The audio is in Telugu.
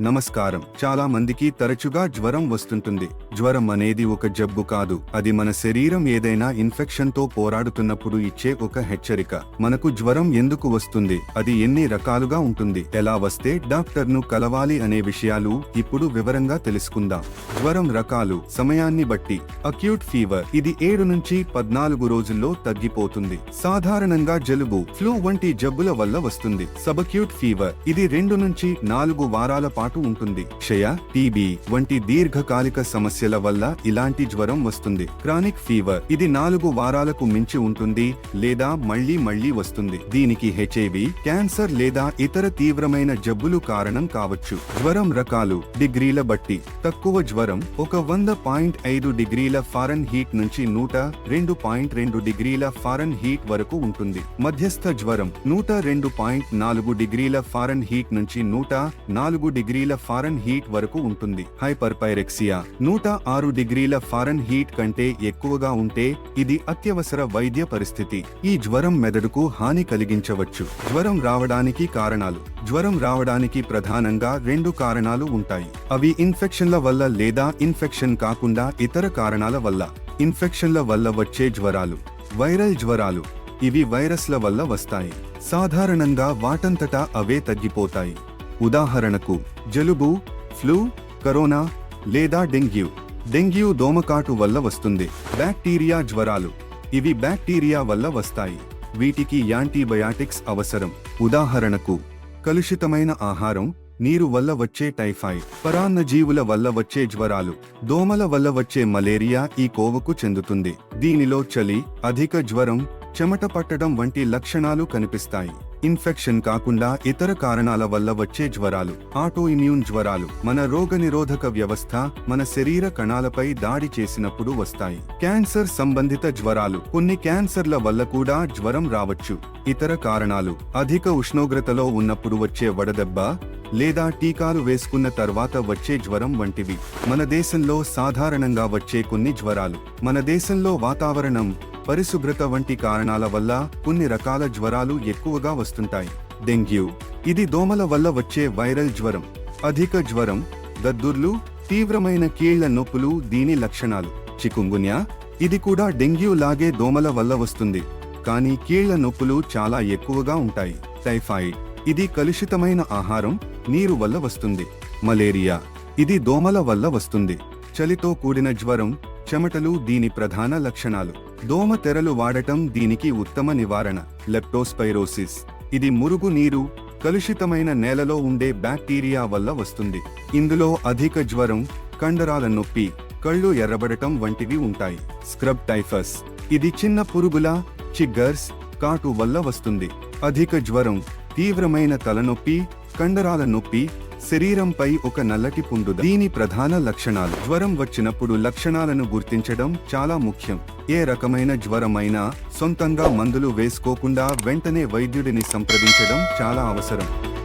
నమస్కారం. చాలా మందికి తరచుగా జ్వరం వస్తుంటుంది. జ్వరం అనేది ఒక జబ్బు కాదు. అది మన శరీరం ఏదైనా ఇన్ఫెక్షన్తో పోరాడుతున్నప్పుడు ఇచ్చే ఒక హెచ్చరిక. మనకు జ్వరం ఎందుకు వస్తుంది? అది ఎన్ని రకాలుగా ఉంటుంది? ఎలా వస్తే డాక్టర్ను కలవాలి అనే విషయాలు ఇప్పుడు వివరంగా తెలుసుకుందాం. జ్వరం రకాలు సమయాన్ని బట్టి. అక్యూట్ ఫీవర్ ఇది ఏడు నుంచి పద్నాలుగు రోజుల్లో తగ్గిపోతుంది. సాధారణంగా జలుబు ఫ్లూ వంటి జబ్బుల వల్ల వస్తుంది. సబక్యూట్ ఫీవర్ ఇది రెండు నుంచి నాలుగు వారాల పాటు ఉంటుంది. క్షయ టీబీ వంటి దీర్ఘకాలిక సమస్యల వల్ల ఇలాంటి జ్వరం వస్తుంది. క్రానిక్ ఫీవర్ ఇది నాలుగు వారాలకు మించి ఉంటుంది లేదా మళ్ళీ మళ్ళీ వస్తుంది. దీనికి హెచ్ఐవి క్యాన్సర్ లేదా ఇతర తీవ్రమైన జబ్బులు కారణం కావచ్చు. జ్వరం రకాలు డిగ్రీల బట్టి. తక్కువ జ్వరం ఒక వంద పాయింట్ ఐదు డిగ్రీల ఫారెన్ హీట్ నుంచి నూట రెండు పాయింట్ రెండు డిగ్రీల ఫారెన్ హీట్ వరకు ఉంటుంది. మధ్యస్థ జ్వరం నూట రెండు పాయింట్ నాలుగు డిగ్రీల ఫారెన్ హీట్ నుంచి నూట నాలుగు డిగ్రీ డిగ్రీల ఫారెన్ హీట్ వరకు ఉంటుంది. హైపర్పైరెక్సియా నూట ఆరు డిగ్రీల ఫారెన్ హీట్ కంటే ఎక్కువగా ఉంటే ఇది అత్యవసర వైద్య పరిస్థితి. ఈ జ్వరం మెదడుకు హాని కలిగించవచ్చు. జ్వరం రావడానికి కారణాలు. జ్వరం రావడానికి ప్రధానంగా రెండు కారణాలు ఉంటాయి. అవి ఇన్ఫెక్షన్ల వల్ల లేదా ఇన్ఫెక్షన్ కాకుండా ఇతర కారణాల వల్ల. ఇన్ఫెక్షన్ల వల్ల వచ్చే జ్వరాలు. వైరల్ జ్వరాలు. ఇవి వైరస్ల వల్ల వస్తాయి. సాధారణంగా వాటంతటా అవే తగ్గిపోతాయి. ఉదాహరణకు జలుబు ఫ్లూ కరోనా లేదా డెంగ్యూ. డెంగ్యూ దోమకాటు వల్ల వస్తుంది. బ్యాక్టీరియా జ్వరాలు. ఇవి బ్యాక్టీరియా వల్ల వస్తాయి. వీటికి యాంటీబయాటిక్స్ అవసరం. ఉదాహరణకు కలుషితమైన ఆహారం నీరు వల్ల వచ్చే టైఫాయిడ్ పరాన్న జీవుల వల్ల వచ్చే జ్వరాలు దోమల వల్ల వచ్చే మలేరియా ఈ కోవకు చెందుతుంది. దీనిలో చలి అధిక జ్వరం చెమట పట్టడం వంటి లక్షణాలు కనిపిస్తాయి. ఇన్ఫెక్షన్ కాకుండా ఇతర కారణాల వల్ల వచ్చే జ్వరాలు ఆటో ఇమ్యూన్ జ్వరాలు మన రోగనిరోధక వ్యవస్థ మన శరీర కణాలపై దాడి చేసినప్పుడు వస్తాయి. క్యాన్సర్ సంబంధిత జ్వరాలు. కొన్ని క్యాన్సర్ల వల్ల కూడా జ్వరం రావచ్చు. ఇతర కారణాలు. అధిక ఉష్ణోగ్రతలో ఉన్నప్పుడు వచ్చే వడదెబ్బ లేదా టీకాలు వేసుకున్న తర్వాత వచ్చే జ్వరం వంటివి. మన దేశంలో సాధారణంగా వచ్చే కొన్ని జ్వరాలు. మన దేశంలో వాతావరణం పరిశుభ్రత వంటి కారణాల వల్ల కొన్ని రకాల జ్వరాలు ఎక్కువగా వస్తుంటాయి. డెంగ్యూ. ఇది దోమల వల్ల వచ్చే వైరల్ జ్వరం. అధిక జ్వరం దద్దుర్లు తీవ్రమైన కీళ్ళ నొప్పులు దీని లక్షణాలు. చికుంగున్యా. ఇది కూడా డెంగ్యూ లాగే దోమల వల్ల వస్తుంది. కానీ కీళ్ళ నొప్పులు చాలా ఎక్కువగా ఉంటాయి. టైఫాయిడ్. ఇది కలుషితమైన ఆహారం నీరు వల్ల వస్తుంది. మలేరియా. ఇది దోమల వల్ల వస్తుంది. చలితో కూడిన జ్వరం చెమటలు దీని ప్రధాన లక్షణాలు. దోమ తెరలు వాడటం దీనికి ఉత్తమ నివారణ. లెప్టోస్పైరోసిస్ ఇది మురుగు నీరు కలుషితమైన నేలలో ఉండే బ్యాక్టీరియా వల్ల వస్తుంది. ఇందులో అధిక జ్వరం కండరాల నొప్పి కళ్ళు ఎర్రబడటం వంటివి ఉంటాయి. Scrub typhus. ఇది చిన్న పురుగుల చిగ్గర్స్ కాటు వల్ల వస్తుంది. అధిక జ్వరం తీవ్రమైన తలనొప్పి కండరాల నొప్పి శరీరంపై ఒక నల్లటి పుండు దీని ప్రధాన లక్షణాలు. జ్వరం వచ్చినప్పుడు లక్షణాలను గుర్తించడం చాలా ముఖ్యం. ఏ రకమైన జ్వరమైనా సొంతంగా మందులు వేసుకోకుండా వెంటనే వైద్యుడిని సంప్రదించడం చాలా అవసరం.